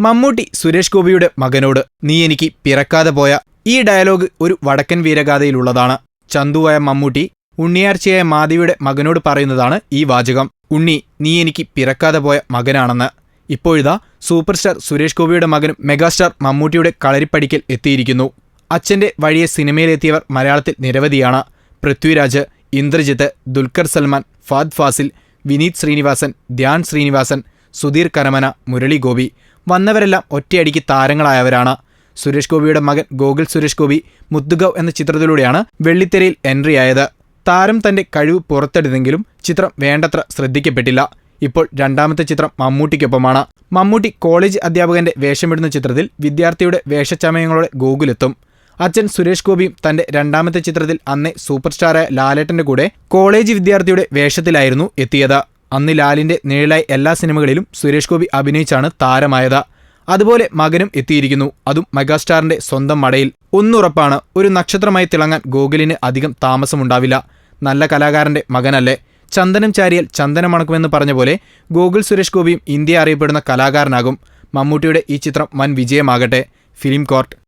മമ്മൂട്ടി സുരേഷ് ഗോപിയുടെ മകനോട് നീ എനിക്ക് പിറക്കാതെ പോയ ഈ ഡയലോഗ് ഒരു വടക്കൻ വീരഗാഥയിലുള്ളതാണ്. ചന്തുവായ മമ്മൂട്ടി ഉണ്ണിയാർച്ചയായ മാധവിയുടെ മകനോട് പറയുന്നതാണ് ഈ വാചകം. ഉണ്ണി നീ എനിക്ക് പിറക്കാതെ പോയ മകനാണെന്ന്. ഇപ്പോഴിതാ സൂപ്പർ സ്റ്റാർ സുരേഷ് ഗോപിയുടെ മകനും മെഗാസ്റ്റാർ മമ്മൂട്ടിയുടെ കളരിപ്പടിക്കൽ എത്തിയിരിക്കുന്നു. അച്ഛന്റെ വഴിയെ സിനിമയിലെത്തിയവർ മലയാളത്തിൽ നിരവധിയാണ്. പൃഥ്വിരാജ് ഇന്ദ്രജിത്ത് ദുൽഖർ സൽമാൻ ഫാദ് ഫാസിൽ വിനീത് ശ്രീനിവാസൻ ധ്യാൻ ശ്രീനിവാസൻ സുധീർ കരമന മുരളി ഗോപി. വന്നവരെല്ലാം ഒറ്റയടിക്ക് താരങ്ങളായവരാണ്. സുരേഷ് ഗോപിയുടെ മകൻ ഗോകുൽ സുരേഷ് ഗോപി മുത്തുഗവ് എന്ന ചിത്രത്തിലൂടെയാണ് വെള്ളിത്തിരയിൽ എൻട്രി ആയത്. താരം തന്റെ കഴിവ് പുറത്തെടുത്തെങ്കിലും ചിത്രം വേണ്ടത്ര ശ്രദ്ധിക്കപ്പെട്ടില്ല. ഇപ്പോൾ രണ്ടാമത്തെ ചിത്രം മമ്മൂട്ടിക്കൊപ്പമാണ്. മമ്മൂട്ടി കോളേജ് അധ്യാപകന്റെ വേഷമിടുന്ന ചിത്രത്തിൽ വിദ്യാർത്ഥിയുടെ വേഷച്ചമയങ്ങളോടെ ഗോകുലെത്തും. അച്ഛൻ സുരേഷ് ഗോപിയും തന്റെ രണ്ടാമത്തെ ചിത്രത്തിൽ അന്നേ സൂപ്പർ സ്റ്റാറായ ലാലേട്ടന്റെ കൂടെ കോളേജ് വിദ്യാർത്ഥിയുടെ വേഷത്തിലായിരുന്നു എത്തിയത്. അന്ന് ലാലിന്റെ നിഴലായി എല്ലാ സിനിമകളിലും സുരേഷ് ഗോപി അഭിനയിച്ചാണ് താരമായത്. അതുപോലെ മകനും എത്തിയിരിക്കുന്നു. അതും മെഗാസ്റ്റാറിന്റെ സ്വന്തം മടയിൽ. ഒന്നുറപ്പാണ് ഒരു നക്ഷത്രമായി തിളങ്ങാൻ ഗോകുലിന് അധികം താമസമുണ്ടാവില്ല. നല്ല കലാകാരന്റെ മകനല്ലേ. ചന്ദനം ചാരിയാൽ ചന്ദനം മണക്കുമെന്ന് പറഞ്ഞ പോലെ ഗോകുൽ സുരേഷ് ഗോപിയും ഇന്ത്യ അറിയപ്പെടുന്ന കലാകാരനാകും. മമ്മൂട്ടിയുടെ ഈ ചിത്രം വൻ വിജയമാകട്ടെ. Film court.